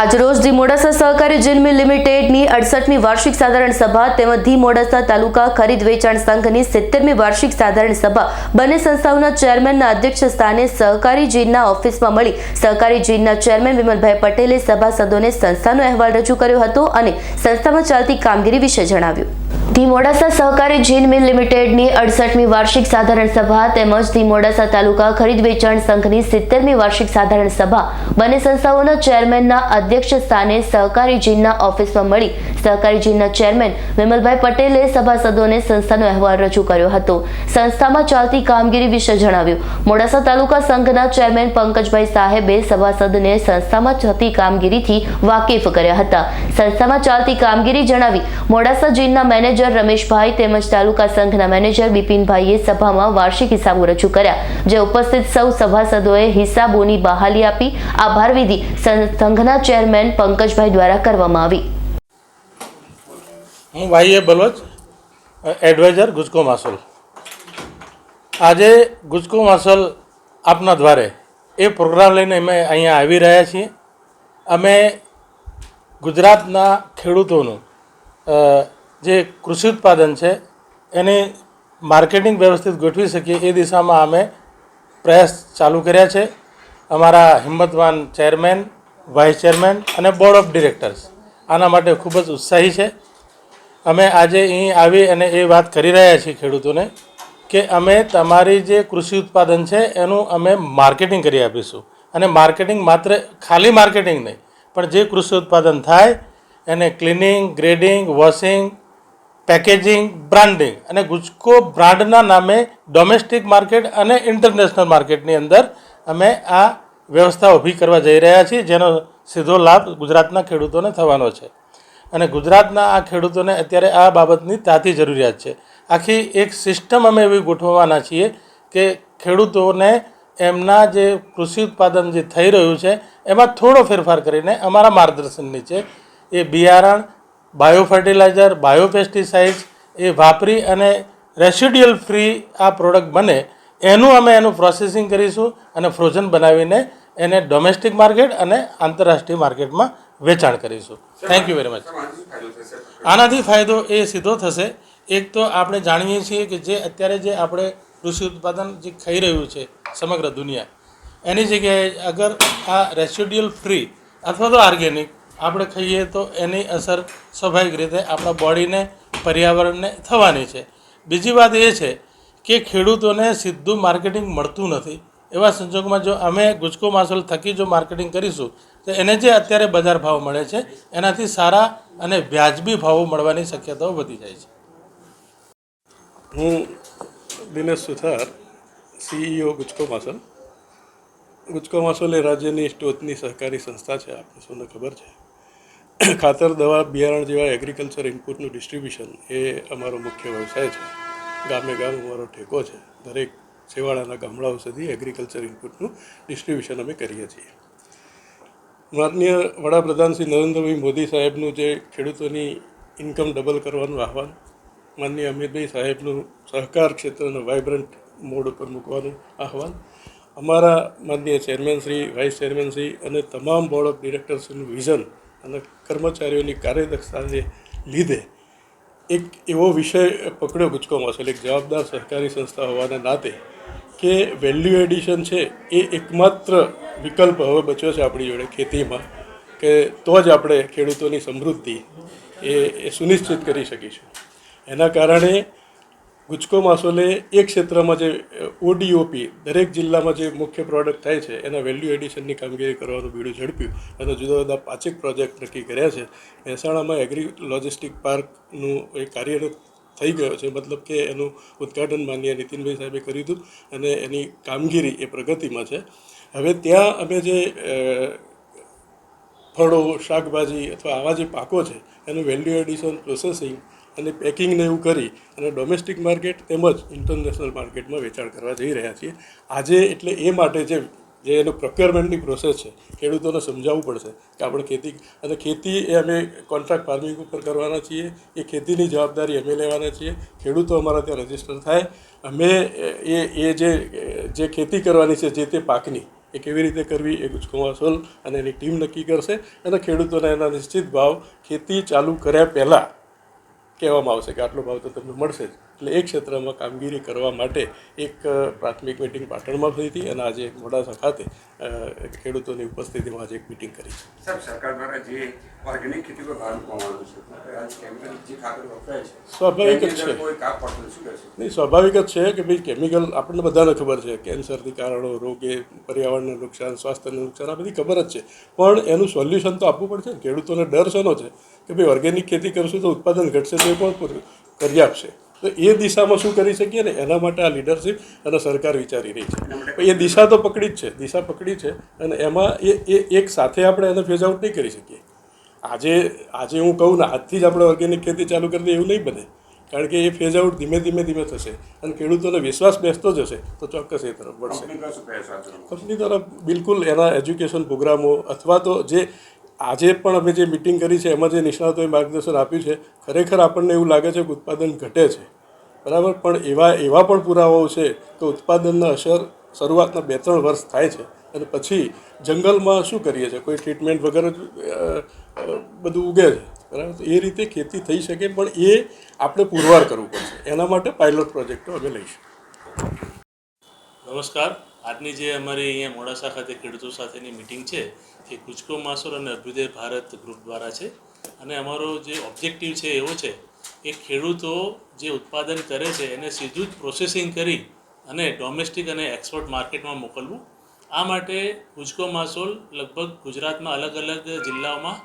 આજરોજ ધી મોડાસા સહકારી જીન મિલ લિમિટેડની અડસઠમી વાર્ષિક સાધારણ સભા તેમજ ધી મોડાસા તાલુકા ખરીદ વેચાણ સંઘની સિત્તેરમી વાર્ષિક સાધારણ સભા. બંને સંસ્થાઓના ચેરમેનના અધ્યક્ષ સ્થાને સહકારી જીનના ઓફિસમાં મળી સહકારી જીનના ચેરમેન વિમલભાઈ પટેલે સભાસદોને સંસ્થાનો અહેવાલ રજૂ કર્યો હતો અને સંસ્થામાં ચાલતી કામગીરી વિશે જણાવ્યું. ધી મોડાસા સહકારી જીન મિલ લિમિટેડની અડસઠમી વાર્ષિક સાધારણ સભા તેમજ ધી મોડાસા તાલુકા ખરીદ વેચાણ સંઘની સિત્તેરમી વાર્ષિક સાધારણ સભા. બંને સંસ્થાઓના ચેરમેનના અધ્યક્ષ સ્થાને સહકારી જીનના ઓફિસમાં મળી સહકારી જીનના ચેરમેન વિમલભાઈ પટેલે સભાસદોને સંસ્થાનો અહેવાલ રજૂ કર્યો હતો. સંસ્થામાં ચાલતી કામગીરી વિશે જણાવ્યું. મોડાસા તાલુકા સંઘના ચેરમેન પંકજભાઈ સાહેબે સભાસદને સંસ્થામાં થતી કામગીરીથી વાકેફ કર્યા હતા. સંસ્થામાં ચાલતી કામગીરી જણાવી મોડાસા જીનના મેનેજર રમેશભાઈ તેમજ તાલુકા સંઘના મેનેજર બિપિનભાઈએ સભામાં વાર્ષિક હિસાબો રજૂ કર્યા જે ઉપસ્થિત સૌ સભાસદોએ હિસાબોની બહાલી આપી આભાર વિધિ સંઘના ચેરમેન પંકજભાઈ દ્વારા કરવામાં આવી. હું ભાઈએ બલોચ એડવાઇઝર ગુજકો માસોલ. આજે ગુજકો માસોલ આપના દ્વારે એ પ્રોગ્રામ લઈને અમે અહીંયા આવી રહ્યા છીએ. અમે ગુજરાતના ખેડૂતોનું જે કૃષિ ઉત્પાદન છે, એની માર્કેટિંગ વ્યવસ્થિત ગોઠવી શકીએ એ દિશામાં અમે પ્રયાસ ચાલુ કર્યા છે. અમારા હિંમતવાન ચેરમેન, વાઇસ ચેરમેન અને બોર્ડ ઓફ ડિરેક્ટર્સ આના માટે ખૂબ જ ઉત્સાહી છે. અમે આજે અહીં આવી અને એ વાત કરી રહ્યા છીએ ખેડૂતોને કે અમે તમારી જે કૃષિ ઉત્પાદન છે એનું અમે માર્કેટિંગ કરી આપીશું. અને માર્કેટિંગ માત્ર ખાલી માર્કેટિંગ નહીં પણ જે કૃષિ ઉત્પાદન થાય, એને cleaning grading washing packaging branding અને ગુજકો બ્રાન્ડના નામે ડોમેસ્ટિક માર્કેટ અને ઇન્ટરનેશનલ માર્કેટની અંદર અમે આ વ્યવસ્થા ઊભી કરવા જઈ રહ્યા છીએ, જેનો સીધો લાભ ગુજરાતના ખેડૂતોને થવાનો છે. અને ગુજરાતના આ ખેડૂતોને અત્યારે આ બાબતની તાતી જરૂરિયાત છે. આખી એક સિસ્ટમ અમે એવી ગોઠવવાના છીએ કે ખેડૂતોને એમના જે કૃષિ ઉત્પાદન જે થઈ રહ્યું છે, એમાં થોડો ફેરફાર કરીને અમારા માર્ગદર્શન નીચે એ બિયારણ બાયો ફર્ટિલાઇઝર બાયો પેસ્ટિસાઇડ્સ એ વાપરી અને રેસિડ્યુઅલ ફ્રી આ પ્રોડક્ટ બને, એનું અમે એનું પ્રોસેસિંગ કરીશું અને ફ્રોઝન બનાવીને એને ડોમેસ્ટિક માર્કેટ અને આંતરરાષ્ટ્રીય માર્કેટમાં વેચાણ કરીશું. થેન્ક યુ વેરી મચ આનાથી ફાયદો એ સીધો થશે. એક તો આપણે જાણીએ છીએ કે જે અત્યારે જે આપણે કૃષિ ઉત્પાદન જે ખાઈ રહ્યું છે સમગ્ર દુનિયા એની જગ્યાએ અગર આ રેસિડ્યુઅલ ફ્રી અથવા તો ઓર્ગેનિક આપણે ખાઈએ તો એની અસર સ્વાભાવિક રીતે આપણા બોડીને, પર્યાવરણને થવાની છે. બીજી વાત એ છે કે ખેડૂતોને સીધું માર્કેટિંગ મળતું નથી. એવા સંજોગોમાં જો અમે ગુજકો માસોલ થકી જો માર્કેટિંગ કરીશું, તો એને જે અત્યારે બજાર ભાવ મળે છે, એનાથી સારા અને વ્યાજબી ભાવો મળવાની શક્યતાઓ વધી જાય છે. હું દિનેશ સુથાર સીઈઓ ગુજકો માસલ. ગુજકો માસલ એ રાજ્યની ટોચની સહકારી સંસ્થા છે આપણે સૌને ખબર છે. ખાતર, દવા, બિયારણ જેવા એગ્રીકલ્ચર ઇનપુટનું ડિસ્ટ્રીબ્યુશન એ અમારો મુખ્ય વ્યવસાય છે. ગામે ગામ અમારો ઠેકો છે. દરેક છેવાડાના ગામડાઓ સુધી એગ્રીકલ્ચર ઇનપુટનું ડિસ્ટ્રીબ્યુશન અમે કરીએ છીએ. માનનીય વડાપ્રધાન શ્રી નરેન્દ્રભાઈ મોદી સાહેબનું જે ખેડૂતોની ઇન્કમ ડબલ કરવાનું આહવાન, માનનીય અમિતભાઈ સાહેબનું સહકાર ક્ષેત્રનું વાઇબ્રન્ટ મોડ ઉપર મૂકવાનું આહવાન. અમારા માનનીય chairman Shri, vice chairman Shri અને તમામ બોર્ડ ઓફ ડિરેક્ટર્સનું વિઝન અને કર્મચારીઓની કાર્યદક્ષતાને લીધે એક એવો વિષય પકડ્યો ગુજકો છે એક જવાબદાર સહકારી સંસ્થા હોવાના નાતે કે વેલ્યુ એડિશન છે એ એકમાત્ર વિકલ્પ હવે બચ્યો છે આપણી જોડે ખેતીમાં કે તો જ આપણે ખેડૂતોની સમૃદ્ધિ એ સુનિશ્ચિત કરી શકીશું. એના કારણે ગુજકો માસોલે એક ક્ષેત્રમાં જે ઓડીઓપી દરેક જિલ્લામાં જે મુખ્ય પ્રોડક્ટ થાય છે, એના વેલ્યુ એડિશનની કામગીરી કરવાનું બીડું ઝડપ્યું. અને જુદા જુદા પાંચેક પ્રોજેક્ટ નક્કી કર્યા છે. મહેસાણામાં એગ્રી લોજિસ્ટિક પાર્કનું એ કાર્યરત થઈ ગયો છે. મતલબ કે એનું ઉદ્ઘાટન માન્ય નીતિનભાઈ સાહેબે કર્યું હતું અને એની કામગીરી એ પ્રગતિમાં છે. હવે ત્યાં અમે જે ફળો, શાકભાજી અથવા આવા જે પાકો છે, એનું વેલ્યુ એડિશન પ્રોસેસિંગ અને પેકિંગને એવું કરી અને ડોમેસ્ટિક માર્કેટ તેમજ ઇન્ટરનેશનલ માર્કેટમાં વેચાણ કરવા જઈ રહ્યા છીએ. આજે એટલે એ માટે જે જે એનું પ્રોક્યોરમેન્ટની પ્રોસેસ છે, ખેડૂતોને સમજાવવું પડશે કે આપણે ખેતી, અને ખેતી એ અમે કોન્ટ્રાક્ટ ફાર્મિંગ ઉપર કરવાના છીએ, એ ખેતીની જવાબદારી અમે લેવાના છીએ, ખેડૂતો અમારા ત્યાં રજિસ્ટર થાય. અમે એ એ જે જે ખેતી કરવાની છે, જે તે પાકની, એ કેવી રીતે કરવી, એ ગુજકોમાસોલ અને એની ટીમ નક્કી કરશે અને ખેડૂતોને એના નિશ્ચિત ભાવ ખેતી ચાલુ કર્યા પહેલાં કહેવામાં આવશે કે આટલો ભાવ તો તમને મળશે જ. એટલે એ ક્ષેત્રમાં કામગીરી કરવા માટે એક પ્રાથમિક મિટિંગ પાટણમાં થઈ હતી અને આજે મોડાસા ખાતે ખેડૂતોની ઉપસ્થિતિમાં આજે એક મિટિંગ કરી છે. સરકાર દ્વારા જે ઓર્ગેનિક ખેતી પર ભાર સ્વાભાવિક જ છે. નહીં સ્વાભાવિક જ છે કે ભાઈ કેમિકલ આપણને બધાને ખબર છે કેન્સરથી કારણો રોગે પર્યાવરણને નુકસાન સ્વાસ્થ્યને નુકસાન આ બધી ખબર જ છે. પણ એનું સોલ્યુશન તો આપવું પડશે ખેડૂતોને ડર શેનો છે? કે ભાઈ ઓર્ગેનિક ખેતી કરશું તો ઉત્પાદન ઘટશે તો એ પણ કરી આપશે તો એ દિશામાં શું કરી શકીએ ને? એના માટે આ લીડરશિપ અને સરકાર વિચારી રહી છે. એ દિશા તો પકડી જ છે. દિશા પકડી છે અને એમાં એ એ એક સાથે આપણે એને ફેઝ આઉટ નહીં કરી શકીએ. આજે આજે હું કહું ને આજથી જ આપણે ઓર્ગેનિક ખેતી ચાલુ કરી દઈએ એવું નહીં બને. કારણ કે એ ફેઝ આઉટ ધીમે ધીમે ધીમે થશે અને ખેડૂતોને વિશ્વાસ બેસતો જશે તો ચોક્કસ એ તરફ વળશે. કંપની દ્વારા બિલકુલ એના એજ્યુકેશન પ્રોગ્રામો અથવા તો જે આજે પણ અમે જે મિટિંગ કરી છે, એમાં જે નિષ્ણાતોએ માર્ગદર્શન આપ્યું છે, ખરેખર આપણને એવું લાગે છે કે ઉત્પાદન ઘટે છે. બરાબર? પણ એવા એવા પણ પુરાવાઓ છે કે ઉત્પાદનના અસર શરૂઆતના બે ત્રણ વર્ષ થાય છે અને પછી જંગલમાં શું કરીએ છીએ? કોઈ ટ્રીટમેન્ટ વગર જ બધું ઉગે છે. બરાબર? એ રીતે ખેતી થઈ શકે, પણ એ આપણે પુરવાર કરવું પડશે. એના માટે પાયલોટ પ્રોજેક્ટો અમે લઈશું. નમસ્કાર. આજની જે અમારી અહીંયા મોડાસા ખાતે ખેડૂતો સાથેની મિટિંગ છે, એ કૂચકો, માસોર અને અભ્યુદય ભારત ગ્રુપ દ્વારા છે. અને અમારો જે ઓબ્જેક્ટિવ છે એવો છે કે ખેડૂતો જે ઉત્પાદન કરે છે, એને સીધું જ પ્રોસેસિંગ કરી અને ડોમેસ્ટિક અને એક્સપોર્ટ માર્કેટમાં મોકલવું. આ માટે ગુજકો માસોલ લગભગ ગુજરાતમાં અલગ અલગ જિલ્લાઓમાં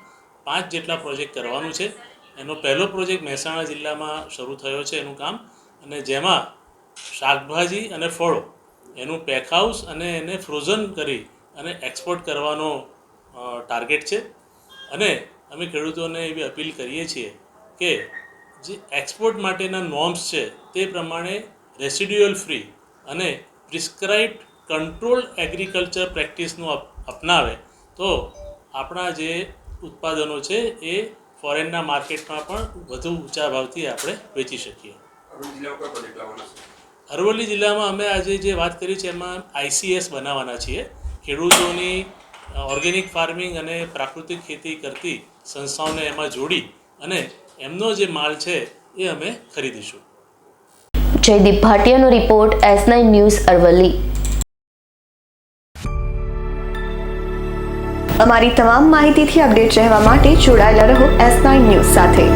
પાંચ જેટલા પ્રોજેક્ટ કરવાનું છે. એનો પહેલો પ્રોજેક્ટ મહેસાણા જિલ્લામાં શરૂ થયો છે એનું કામ. અને જેમાં શાકભાજી અને ફળો એનું પેક હાઉસ અને એને ફ્રોઝન કરી અને એક્સપોર્ટ કરવાનો ટાર્ગેટ છે. અને અમે ખેડૂતોને એવી અપીલ કરીએ છીએ કે જે એક્સપોર્ટ માટેના નોર્મ્સ છે તે પ્રમાણે રેસિડ્યુઅલ ફ્રી અને પ્રિસ્ક્રાઇબ્ડ કંટ્રોલ એગ્રીકલ્ચર પ્રેક્ટિસનું અપનાવે. તો આપણા જે ઉત્પાદનો છે એ ફોરેનના માર્કેટમાં પણ વધુ ઊંચા ભાવથી આપણે વેચી શકીએ. અરવલ્લી જિલ્લામાં અમે આજે જે વાત કરી છે એમાં આઈસીએસ બનાવવાના છીએ. ખેડૂતોની ઓર્ગેનિક ફાર્મિંગ અને પ્રાકૃતિક ખેતી કરતી સંસ્થાઓને એમાં જોડી અને એમનો જે માલ છે એ અમે ખરીદીશું. Jaydeep ભાટિયાનો report S nine news Aravalli. અમારી તમામ માહિતીથી અપડેટ રહેવા માટે જોડાયેલા રહો એસ નાઇન ન્યૂઝ સાથે.